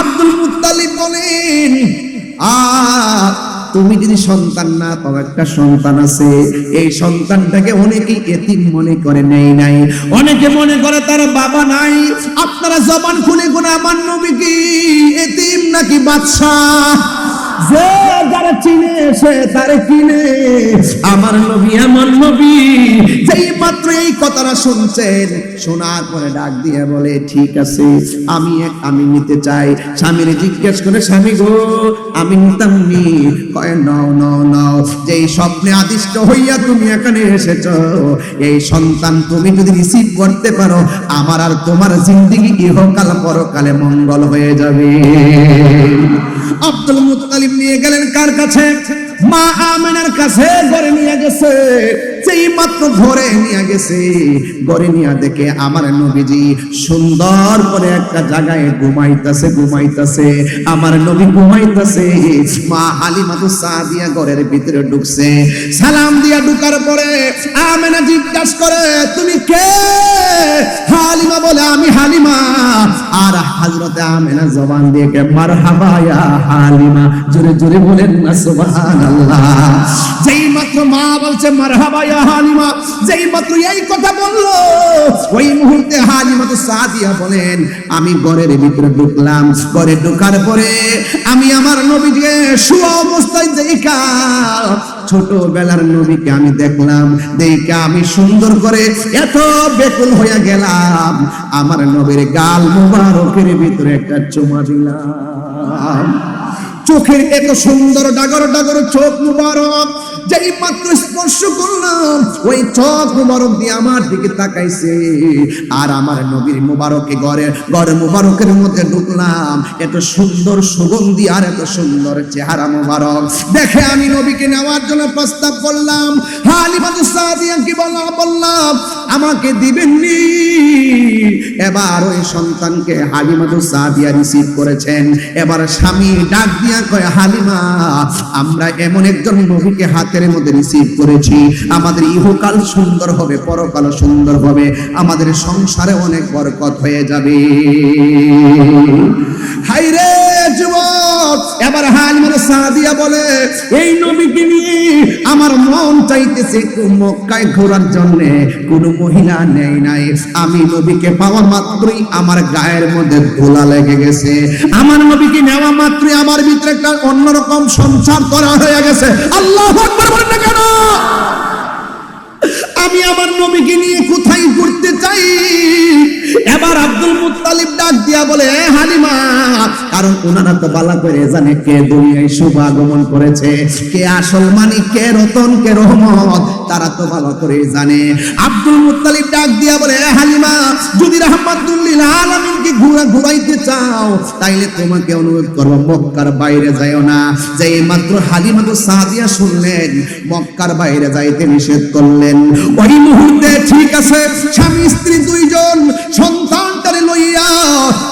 আব্দুল মুতালিব বলেন আর তুমি যদি সন্তান না পাও, একটা সন্তান আছে। এই সন্তানটাকে অনেকে এতিম মনে করে নেই নাই। অনেকে মনে করে তার বাবা নাই। আপনারা জবান খুলে কোন আমার নবী কি এতিম নাকি বাদশাহ? যে যারা চিনে সে তারে কিনে। আমার নবী এমন নবী। যেই মাত্র এই কথাটা শুনছেন শোনার পরে ডাক দিয়ে বলে ঠিক আছে আমি আমি নিতে চাই। স্বামীর জিজ্ঞেস করে স্বামী গো আমি নিতাম নি। কয় নাও নাও নাও। যেই স্বপ্নে আদিষ্ট হইয়া তুমি এখানে এসেছ এই সন্তান তুমি যদি রিসিভ করতে পারো আমার আর তোমার জিন্দিগি ইহকাল পরকালে মঙ্গল হয়ে যাবে। আব্দুল মুত্তালিব নিয়ে গেলেন কার কাছে? মা আমেনার কাছে ঘরে নিয়ে গেছে। সেই মাত্র ঘরে নিয়ে গেছে, ঘরে নিয়ে দেখে আমার নবীজি সুন্দর করে একটা জায়গায় ঘুমাইতাছে ঘুমাইতাছে। আমার নবী ঘুমাইতাছে। মা হালিমা তো সাদিয়া ঘরের ভিতরে ঢুকছে। সালাম দিয়া ঢুকার পরে আমেনা জিজ্ঞাসা করে, তুমি কে? হালিমা বলে, আমি হালিমা। আর হাজরতে আমেনা জবান দিয়ে কে, মারহাবা ইয়া হালিমা। জোরে জোরে বলেন না, সুবহানাল্লাহ। যেই মাত্র মা বলছে মার মারহাবা ইয়া হালিমা, যেই মাত্র এই কথা বলল, ওই মুহূর্তে হালিমা তো সাদিয়া বলেন, আমি ঘরের ভিতরে ঢুকলাম। ঘরে ঢোকার পরে আমি আমার নবীকে শুয়া অবস্থায় দেখা। ছোটবেলার নবীকে আমি দেখলাম, দেখে আমি সুন্দর করে এত বেকুল হয়ে গেলাম। আমার নবীর গাল মুবারকের ভিতরে একটা চুমা দিলাম। চোখের এত সুন্দর ডাগর ডাগর চোখ মুবারক, যেই মাত্র স্পর্শ করলাম, ওই চোখ মুবারক দিয়ে আমার দিকে তাকাইছে। আর আমার নবীর মুবারকে ঘরে ঘরে মুবারকের মধ্যে ঢুকলাম। এত সুন্দর সুগন্ধি আর এত সুন্দর চেহারা মুবারক। দেখে আমি নবীকে নেওয়ার জন্য প্রস্তাব করলাম। হালিমাতু সাদিয়া কি বললাম বললাম আমাকে দিবেননি। এবার ওই সন্তানকে হালিমাতু সাদিয়া রিসিভ করেছেন। এবার স্বামী ডাক দিয়া কয়, হালিমা, আমরা এমন একজন নবীকে হাতের মধ্যে রিসিভ করেছি। আমাদের ইহকাল সুন্দর হবে, পরকাল সুন্দর হবে। আমাদের সংসারে অনেক বরকত হয়ে যাবে। হাইরে এবার হালিমা সাদিয়া বলে, এই নবীকে নিয়ে আমার মন চাইতেছে মক্কায় ঘোরার জন্য। কোন মহিলা নেই নাই। আমি নবীকে পাওয়া মাত্রই আমার গায়ের মধ্যে ধুলা লেগে গেছে। আমার নবীকে নেওয়া মাত্রই আমার ভিতরে একটা অন্যরকম সংসার করা হয়ে গেছে। আল্লাহ কেন? আমি আমার নবীকে নিয়ে কোথায় ঘুরতে চাই? এবার আব্দুল মুত্তালিব ডাক দিয়া বলে হালিমা কারণ ওনারা তো বালা করে জানে কে দুনিয়ায় শুভ আগমন করেছে? কে আসল মানিক কে রতন, কে রহমত? তারা তো ভালো করে জানে। আব্দুল মুত্তালিব ডাক দিয়া বলে হালিমা, যদি রহমাতুল্লিল আলামিনকে ঘুরা ঘুরাইতে চাও, তাইলে তোমাকে অনুরোধ করব, মক্কার বাইরে যাইও না। যে মাত্র হালিমা তো সাদিয়া শুনলেন, মক্কার বাইরে যাইতে নিষেধ করলেন। ওই মুহূর্তে ঠিক আছে, স্বামী, স্ত্রী দুইজন সন্তানটারে লইয়া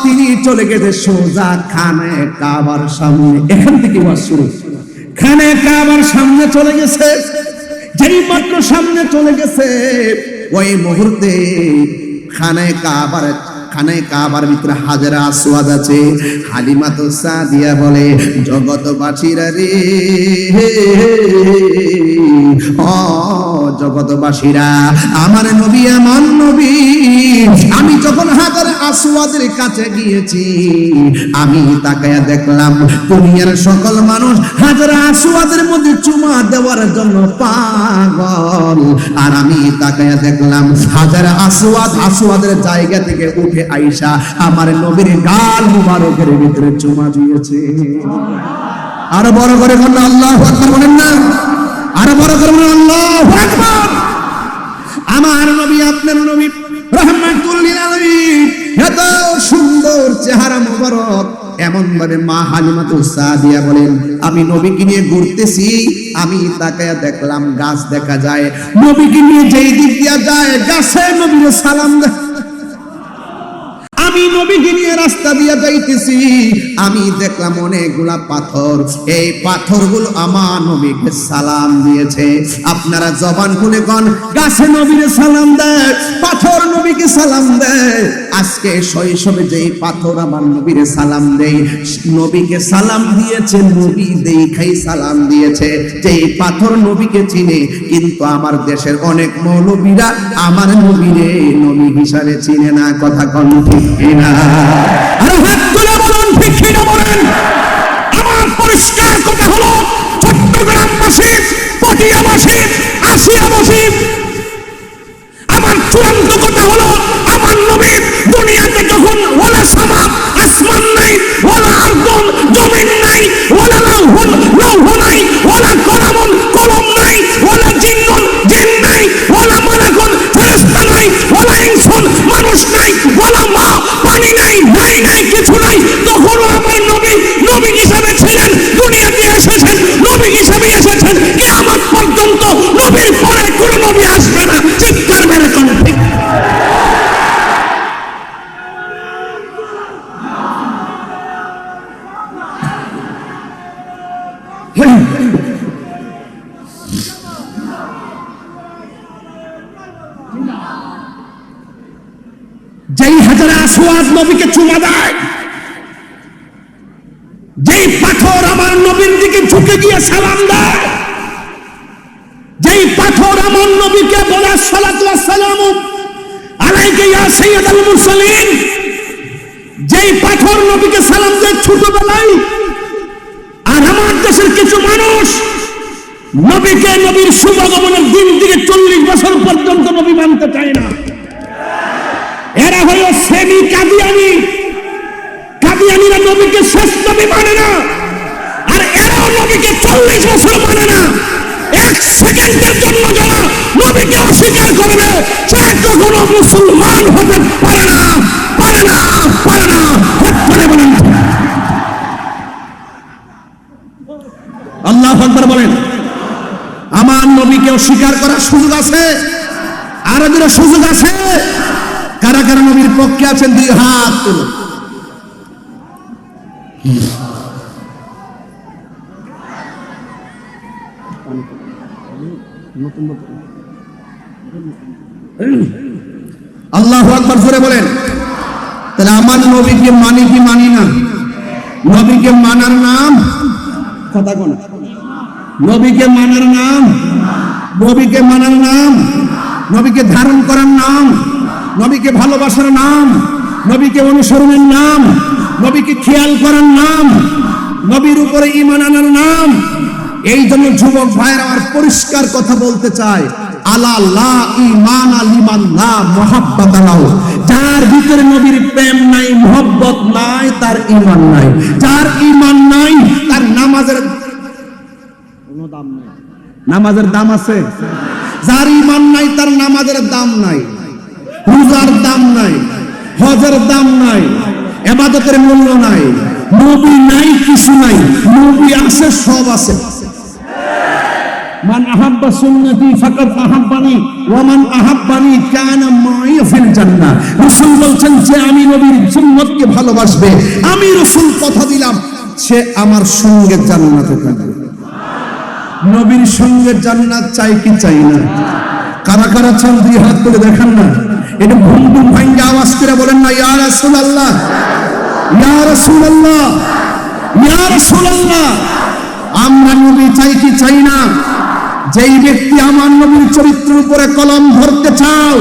তিনি চলে গেছে সোজা খানে কাবার সামনে। এখান থেকে ওয়াজ শুরু। খানে কাবার সামনে চলে গেছে। যেই মাত্র সামনে চলে গেছে, ওই মুহূর্তে খানে কাবার খানায় কাবার ভিতরে হাজারা আসওয়াদ আছে হালিমা তো সাদিয়া বলে জগতবাসীরা রে ও জগতবাসীরা আমার নবী এমন নবী আমি যখন হাজার আসওয়াদের কাছে গিয়েছি আমি তাকায়া দেখলাম দুনিয়ার সকল মানুষ হাজার আসওয়াদের মধ্যে চুমা দেওয়ার জন্য পাগল আর আমি তাকায়া দেখলাম হাজার আসওয়াদ আসওয়াদের জায়গা থেকে উঠে আইসা আমার নবীর গাল মুবারকের ভিতরে চুমা দিয়েছে। আরও বড় করে বলল আল্লাহ বলেন না। আরও বড় করে বলেন, আল্লাহ আমার নবী, আপনার নবী বলেন, আমি নবীকে নিয়ে ঘুরতেছি, আমি তাকায়া দেখলাম গাছ দেখা যায়। নবীকে নিয়ে যেই দিক দিয়া যায়, গাছে নবীর সালাম দেয় আমি নবীকে রাস্তা দিয়ে যাইতেছি। আমি দেখলাম অনেকগুলা পাথর। এই পাথরগুলো আমার নবীকে সালাম দিয়েছে। আপনারা জবান খুলে কন, গাছে সালাম দেয়, পাথর নবীকে সালাম দেয়। আজকে শৈশবে যেই পাথর আমার নবীরে সালাম দেই নবীকে সালাম দিয়েছে, নবী দেখাই সালাম দিয়েছে। যেই পাথর নবীকে চিনে, কিন্তু আমার দেশের অনেক মৌলবীরা আমার নবীরে নবী হিসাবে চিনে না। কথা কোন ঠিক কিনা আর হাত তুলে বলুন ভিক্ষিত বলেন আমার পরিষ্কার কথা হলো চট্টগ্রামবাসী পটিয়াবাসী আসিয়াবাসী নবী হিসাবে এসেছেন, কিয়ামত পর্যন্ত নবীর পরে কোন নবী আসবে না। চিৎকার মেরে ঠিক যেই হাজারে আসোয়াদ নবীকে চুমা দেয় পাথর আমার নবীর দিকে ঝুঁকে গিয়ে সালাম দেয়। যেই পাথর আমার নবীকে বলে সালাম যেই পাথর নবীকে সালাম দেয় ছোটবেলায়, আর আমার দেশের কিছু মানুষ নবীকে নবীর শুভাগমনের দিন থেকে চল্লিশ বছর পর্যন্ত নবী মানতে চায় না। এরা হলো সেমি কাদিয়ানি নবীকে অস্বীকার করবে সে কখনো মুসলমান হতে পারে না পারে না পারে না। বলেন। আল্লাহ আকবার বলেন, আমার নবীকে অস্বীকার করার সুযোগ আছে আরবেরও সুযোগ আছে। কারা কারা নবীর পক্ষে আছেন? দুই হাত তুলুন। আল্লাহ আকবার জোরে বলেন। তাহলে আমার নবীকে মানি কি মানি না? নবীকে মানার নাম? কথা কোন। নবীকে মানার নাম? নবীকে মানার নাম? নবীকে ধারণ করার নাম? নবীকে ভালোবাসার নাম? নবীকে অনুসরণের নাম? নবীকে খেয়াল করার নাম? নবীর উপরে ইমান আনার নাম? এই জন্য যুবক ভাইয়ের আমার পরিষ্কার কথা বলতে চাই আলা ইমান আলিমান লা মোহাব্বত যার ভিতরে নবীর প্রেম নাই, মোহব্বত নাই, তার ইমান নাই। যার ইমান নাই, তার নামাজের নামাজের দাম আছে? যার ইমান নাই, তার নামাজের দাম নাই। রোজার দাম নাই, হজের দাম নাই, এবাদতের মূল্য নাই। নবী নাই, কিছু নাই। নবী আছে, সব আছে। মান আহাব্বা সুন্নতি আহাব্বানি ওয়া মান আহাব্বানি কানা ফিল জান্নাহ। রাসূল বলছেন, যে আমি নবীর সুন্নতকে ভালোবাসবে, আমি রাসূল কথা দিলাম, সে আমার সঙ্গে জান্নাতে থাকবে। নবীর সঙ্গে জান্নাত চাই কি চাই না? কারা কারা চান, দুই হাত করে দেখান না। এটা ঘুম ঘুম ভাঙ্গে আওয়াজ করে বলেন না, ইয়া রাসূলুল্লাহ ইয়া রাসূলুল্লাহ ইয়া রাসূলুল্লাহ, আমরা নবী চাই কি চাই না? যেই ব্যক্তি আমার নবীর চরিত্রের উপরে কলম ধরতে চাও,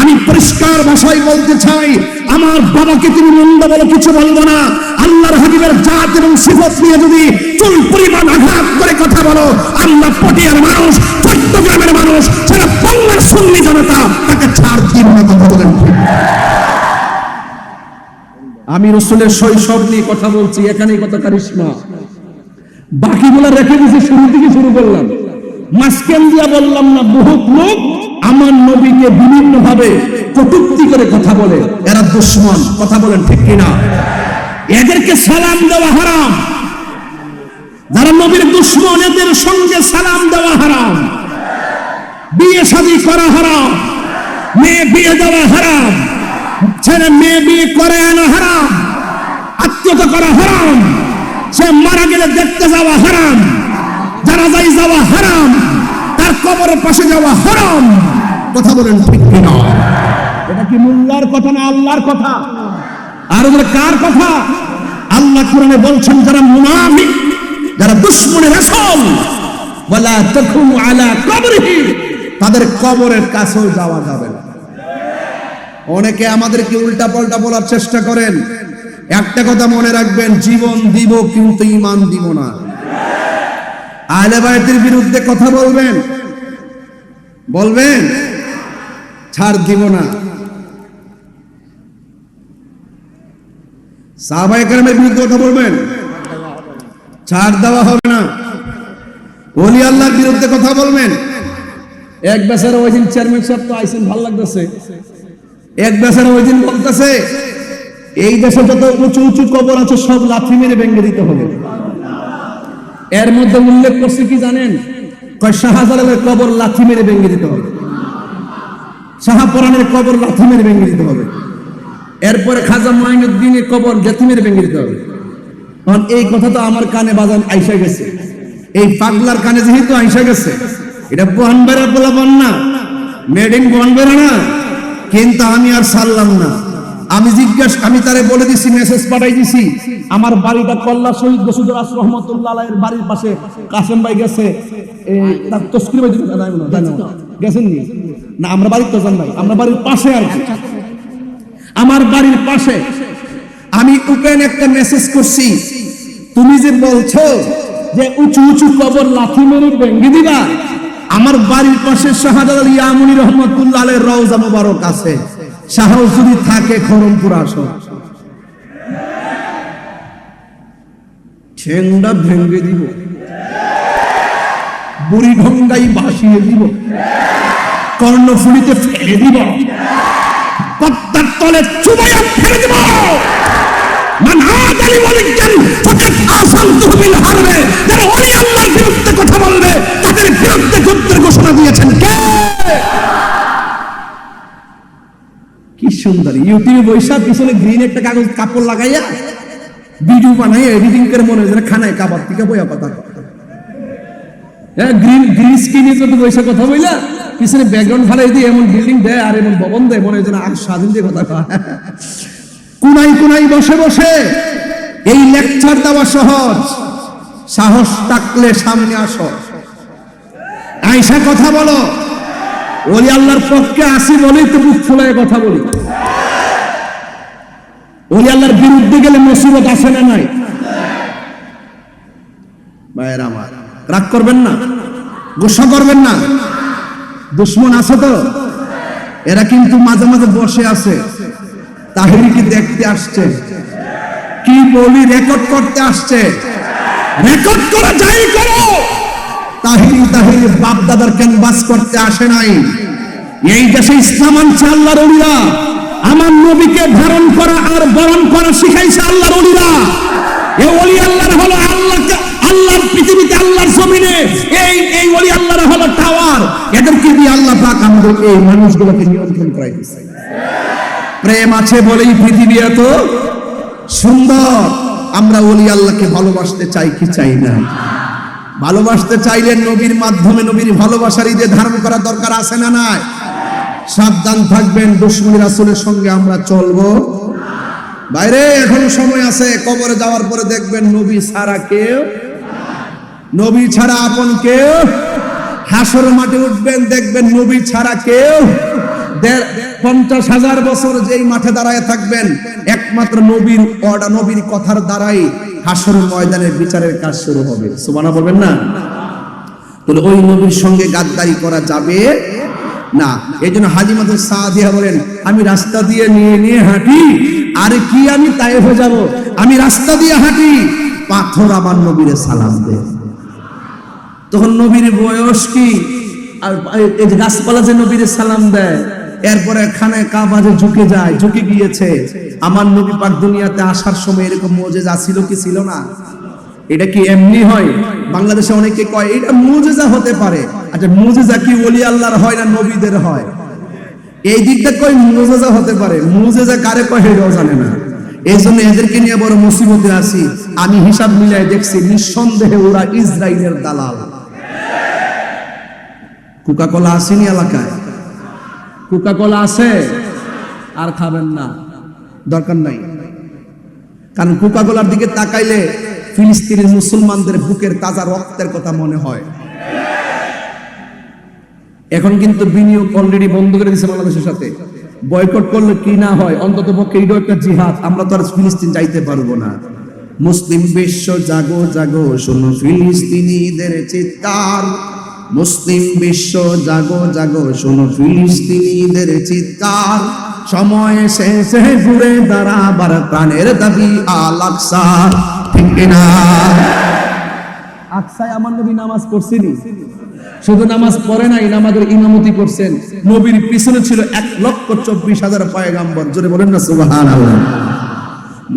আমি পরিষ্কার ভাষায় বলতে চাই, আমার বাবাকে তুমি মন্দ বলে কিছু বলব না। আল্লাহর হাবিবের জাত এবং সিফত নিয়ে যদি চুল পরিমাণ আঘাত করে কথা বলো আল্লাহ পটিয়ার মানুষ, চট্টগ্রামের মানুষ, সেটা বাংলার সুন্নি জনতা, তাকে ছাড় দিন না কথা বলেন। আমি রসুলের শৈশব নিয়ে কথা বলছি, এখানেই কথা কারিশমা বাকিগুলো রেখে দিয়েছি শুরু থেকে শুরু করলাম। মাঝখান দিয়া বললাম না, বহুত লোক আমার নবীকে বিভিন্ন ভাবে কটুক্তি করে কথা বলে। এরা দুশ্মন, কথা বলেন ঠিক কিনা? এদেরকে সালাম দেওয়া হারাম। যারা নবীর দুশ্মন, এদের সঙ্গে সালাম দেওয়া হারাম। বিয়ে শাদী করা হারাম। মেয়ে বিয়ে দেওয়া হারাম। ছেলে মেয়ে বিয়ে করে আনা হারাম। আত্মীয়তা করা হারাম। সে মারা গেলে দেখতে যাওয়া হারাম। যারা যাওয়া হারাম, তার কবরের পাশে যাওয়া হারাম। কথা বলেন ঠিক এটা কি মোল্লার কথা না আল্লাহর কথা? আর কার কথা? আল্লাহ কোরআনে বলছেন, যারা মুনাফিক, যারা দুশ্মনের ওয়ালা তাকুমু আলা তাদের কবরের কাছেও যাওয়া যাবে না। অনেকে আমাদেরকে উল্টা পাল্টা বলার চেষ্টা করেন। একটা কথা মনে রাখবেন, জীবন দিব কিন্তু ইমান দিব না। আহলে বায়তের বিরুদ্ধে কথা বলবেন? বলবেন? ছাড় দিব না। সাহাবায়ে কেরামের বিরুদ্ধে কথা বলবেন? ছাড় দেওয়া হবে না। ওলি আল্লাহর বিরুদ্ধে কথা বলবেন? এক বেচারা ওই দিন চেয়ারম্যান সাহেব তো আইসেন ভালো লাগতেছে। এক বেচারা ওই দিন বলতেছে, এই দেশে যত উঁচু উঁচু কবর আছে, সব লাথি মেরে ভেঙে দিতে হবে। এর মধ্যে উল্লেখ করছে কি জানেন? শাহজালালের কবর লাথি মেরে ভেঙে দিতে হবে। শাহপরানের কবর লাথি মেরে ভেঙে দিতে হবে। এরপরে খাজা মাইনুদ্দিনের কবর লাথি মেরে ভেঙে দিতে হবে। কারণ এই কথা তো আমার কানে বাজান আইসা গেছে। এই পাগলার কানে যেহেতু আইসা গেছে, এটা বনবেরা বলাবন না মেড ইন বনবেরা না। কিন্তু আমি আর সারলাম না। আমি জিজ্ঞেস, আমি তারে বলে দিছি মেসেজ পাঠাই দিছি। আমার বাড়িটা কল্লা শহীদ গসুদুর আস রহমতুল্লাহ বাড়ির পাশে কাসেম ভাই গেছে। গেছেন নি? আমরা বাড়ির তো আমরা বাড়ির পাশে আর আমার বাড়ির পাশে। আমি ওপেন একটা মেসেজ করছি। তুমি যে বলছো যে উঁচু উঁচু কবর লাথি মেরে ভেঙে দিবা, আমার বাড়ির পাশে শাহজালাল ইয়ামুনি রহমতুল্লাহ রওজা মোবারক আছে। সাহস যদি থাকে খরমপুর আসো ঠেংটা ভেঙ্গে দিব। বুড়ি ঢঙ্গাই ভাসিয়ে দিব। কর্ণফুলিতে ফেলে দিব। পদ্মার তলে চুবাইয়া ফেলে দিব। কথা বলবে, তাদের বিরুদ্ধে যুদ্ধের ঘোষণা দিয়েছেন কে কি সুন্দর। ইউটিউবে বৈশাখ, পিছনে গ্রিন একটা কাগজ, কাপড় লাগাইয়া ভিডিও বানাই এডিটিং করে মনে হয় খানায় কাবার থেকে বইয়া পাতা হ্যাঁ গ্রিন গ্রিন স্ক্রিনে বৈশা কথা বইলা পিছনে ব্যাকগ্রাউন্ড দিয়ে এমন বিল্ডিং দেয় আর এমন ভবন দেয়, মনে হয় আর স্বাধীন দিয়ে কথা কুনাই কুনাই বসে বসে এই লেকচার দেওয়া সহজ। সাহস থাকলে সামনে আসো। আইসা কথা বলো। ওলি আল্লাহর পক্ষে আসি বলেই তো বুক ফুলায় কথা বলি। ওলি আল্লাহর বিরুদ্ধে গেলে মুসিবত আসে না নাই? ভাইয়ের আমার, রাগ করবেন না, গুসা করবেন না। দুশ্মন আছে তো? এরা কিন্তু মাঝে মাঝে বসে আছে। তাহিরিকে দেখতে আসছে? কি বলি, রেকর্ড করতে আসছে? রেকর্ড করা যাই করো! তাহিরি ক্যানভাস করতে আসে নাই। এই দেশে ইসলাম আনছে আল্লাহর অলিরা আমার নবীকে ধারণ করা আর বরণ করা শিখাইছে আল্লাহর অলিরা এ অলি আল্লাহর হলো আল্লাহকে, আল্লাহর পৃথিবীতে আল্লাহর জমিনে। এই এই অলি আল্লাহর হলো টাওয়ার। এদেরকে দিয়ে আল্লাহ পাক আমাদের এই মানুষগুলোকে নিয়ন্ত্রণ প্রেম আছে বলেই পৃথিবী এত সুন্দর। আমরা ওলি আল্লাহকে ভালোবাসতে চাই কি চাই না? ভালোবাসতে চাইলে নবীর মাধ্যমে নবীর ভালোবাসার ঈদে ধারণ করা দরকার আছে না নাই? সাবধান থাকবেন, দুশ্মনী রাসূলের সঙ্গে আমরা চলবো। বাইরে এখন সময় আছে, কবরে যাওয়ার পরে দেখবেন নবী ছাড়া কেউ নবী ছাড়া আপন কেউ হাসর মাঠে উঠবেন, দেখবেন নবী ছাড়া কেউ পঞ্চাশ হাজার বছর যেই মাঠে দাঁড়ায় থাকবেন, একমাত্র নবীর অর্ডা নবীর কথার দ্বারাই হাসর ময়দানের বিচারের কাজ শুরু হবে। সুবানা বলবেন না? তাহলে ওই নবীর সঙ্গে গাদ্দারি করা যাবে না। এই জন্য হাজিমাতুল সাদিয়া বলেন, আমি রাস্তা দিয়ে নিয়ে নিয়ে হাঁটি, আরে কি আমি তাই হয়ে যাব? আমি রাস্তা দিয়ে হাঁটি, পাথর আমার নবীরে সালাম দে। তখন নবীর বয়স কি? আর এই গাছপালা যে নবীর সালাম দেয় এরপরে খানে কাবাজে ঝুঁকে যায়, ঝুঁকে গিয়েছে। আমার নবী পাক দুনিয়াতে আসার সময় এরকম মোজেজা ছিল কি ছিল না? এটা কি এমনি হয়? বাংলাদেশে অনেকে কয়, এটা মুজেজা হতে পারে। আচ্ছা মুজেজা কি ওলি আল্লাহর হয় না নবীদের হয়? এই দিকটা কই মুজেজা হতে পারে। মুজেজা কারে কয় সেটাও জানে না। এই জন্য এদেরকে নিয়ে বড় মুসিবতে আছি। আমি হিসাব মিলাই দেখছি, নিঃসন্দেহে ওরা ইসরায়েলের দালাল। কোকা কোলা আসেনি এলাকায়? কোকা কোলা আছে? আর খাবেন না। দরকার নাই। কারণ কোকাকোলার দিকে তাকাইলে ফিলিস্তিনের মুসলমানদের বুকের তাজা রক্তের কথা মনে হয়। এখন কিন্তু বিনিয়োগ অলরেডি বন্ধ করে দিয়েছে বাংলাদেশের সাথে। বয়কট করলে কি না হয়? অন্তত পক্ষে এটাও একটা জিহাদ। আমরা তো আর ফিলিস্তিন যাইতে পারব না। মুসলিম বিশ্ব জাগো জাগো, শোনো ফিলিস্তিনিদের চিৎকার। মুসলিম বিশ্ব জাগো জাগো শোনো ফিলিস্তিনিদের চিৎকার। সময় শেষে ঘুরে দাঁড়াবার প্রাণের দাবি আলাকসা ঠিক না? আকসায় আমার নবী নামাজ পড়ছেনি শুধু নামাজ পড়ে নাই নামাজের ইমামতি করছেন। নবীর পিছনে ছিল এক লক্ষ চব্বিশ হাজার পয়গাম্বর। জোরে বলেন না সুবাহান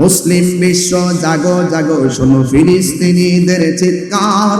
মুসলিম বিশ্ব জাগো জাগো শোনো ফিলিস্তিনিদের চিৎকার।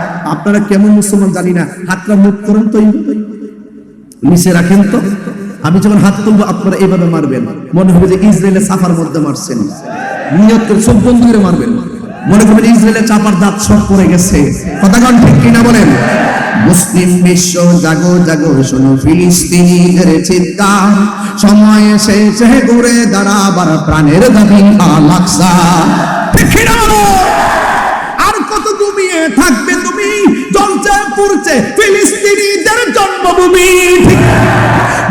আপনারা কেমন মুসলমান জানি না। হাতটা মুখ করেন তো নিচে রাখেন তো। আমি যখন হাত তুলবো, আপনারা এইভাবে মারবেন। মনে হবে যে ইসরায়েলের সাফার মধ্যে মারছেন। নিয়ত সব বন্ধ করে মারবেন। মনে করবেন ইসরায়েলের চাপার দাঁত সব পড়ে গেছে। কথাগণ ঠিক কিনা বলেন? মুসলিম বিশ্ব, জাগো জাগো, শোনো ফিলিস্তিনিদের চিৎকার। সময় এসেছে ঘুরে দাঁড়াবার প্রাণের দাবি আলাকসা? আর কত ঘুমিয়ে থাকবে জ্বলছে পুড়ছে ফিলিস্তিনিদের জন্মভূমি।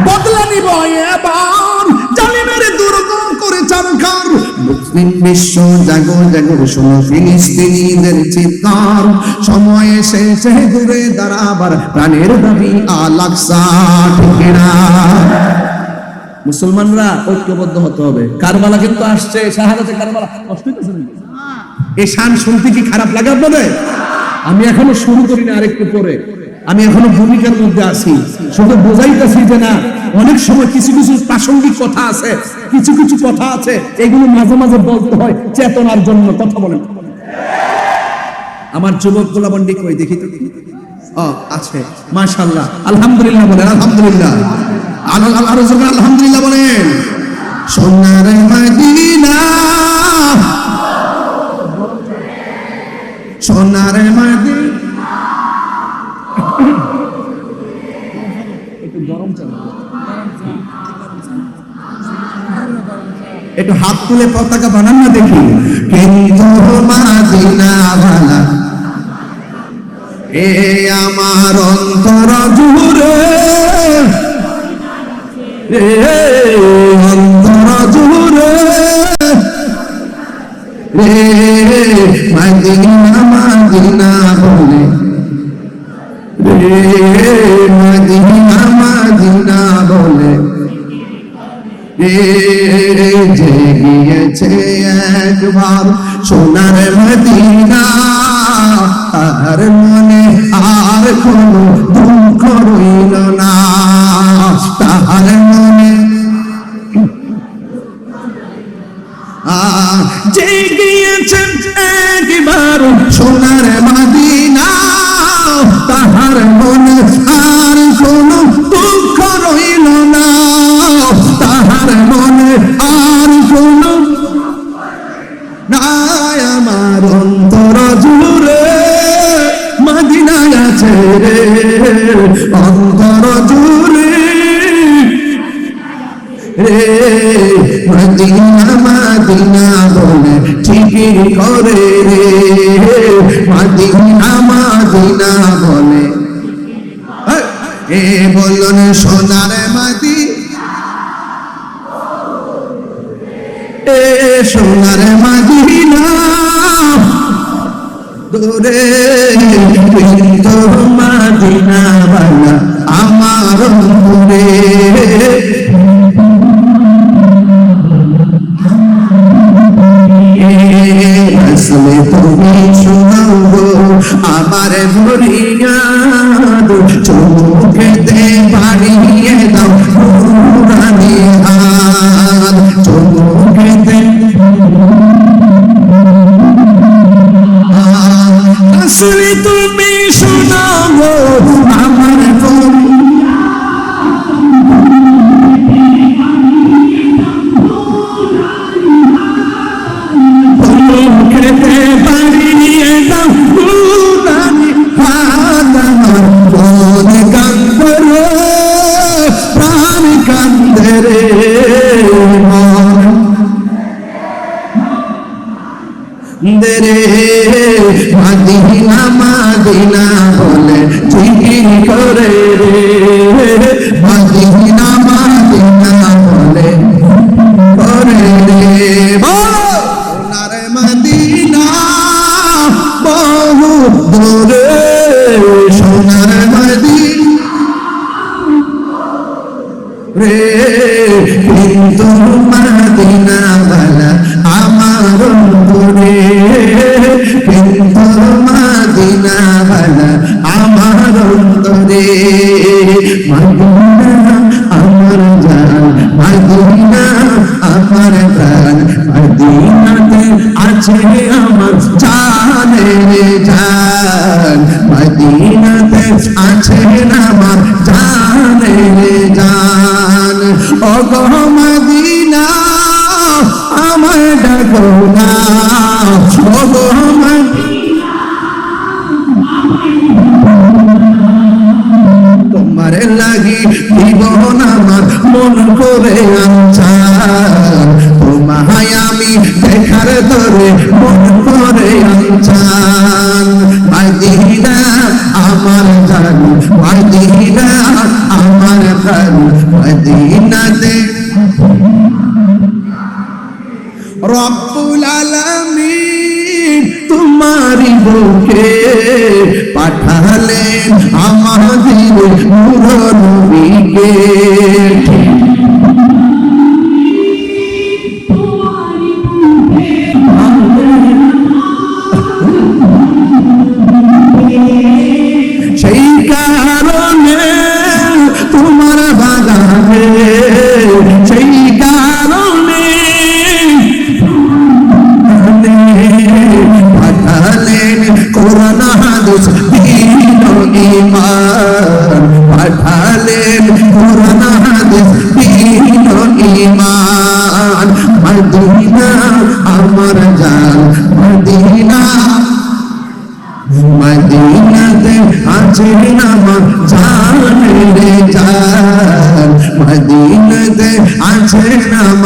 বদলা নিব এবার। জালিমের দুর্গ করে? মুসলিম বিশ্ব জাগো জাগো শোনো ফিলিস্তিনিদের চিৎকার। সময় এসেছে ঘুরে দাঁড়াবার প্রাণের দাবি আলাকসা ঠিক না মুসলমানরা ঐক্যবদ্ধ হতে হবে। কারবালা কিন্তু আসছে শাহাদাতে কারবালা। কষ্ট হইতেছে এই শান শুনতে কি খারাপ লাগে আপনাদের? আমি এখনও শুরু করি না আরেকটু পরে। আমি এখনও ভূমিকার মধ্যে আছি। শুধু বোঝাইতেছি যে না, অনেক সময় কিছু কিছু প্রাসঙ্গিক কথা আছে, কিছু কিছু কথা আছে, এগুলো মাঝে মাঝে বলতে হয়, চেতনার জন্য কথা বলেন আমার যুবক গোলাবন্ডি কই, দেখি তো। আছে। মাশাল্লাহ আলহামদুলিল্লাহ বলেন, আলহামদুলিল্লাহ। আল- আল- আরও আলহামদুলিল্লাহ বলেন। সোনার মদিনা সোনার মদিনা একটু হাত তুলে পতাকা বানান না দেখি। কিন্তু মাদিনা ভালা এ আমার অন্তর জুড়ে। অন্তর জুড়ে। রে মাদিনা মাদিনা বলে রে মাদিনা মাদিনা বলে যে গিয়েছে একবার সোনার মদিনা তার মনে আর কোনো দুঃখ রইল না তার মনে যে গিয়েছেন একবার সোনার মদিনা? তাহার মনে আর কোনো দুঃখ রইল না। তাহার মনে আর কোনো নাই আমার অন্তর জুড়ে। মদিনায় আছে রে অন্তর জুড়ে। রে মদিনা করে রে মদিনা মদিনা বলে এ বলুন সোনার মাদি এ সোনার মাদিনা। দূরে মাদিনা বালা। আমার দূরে রে, কিন্তু মাদিনাওয়ালা আমার রে কিন্তু মাদিনাওয়ালা আমার রে মাদিনা আমার জান, মাদিনা আমার প্রাণ। মাদিনাতে আছে তোমার লাগি জীবন আমার মন করে তোমায় আমি দেখার তরে praise God.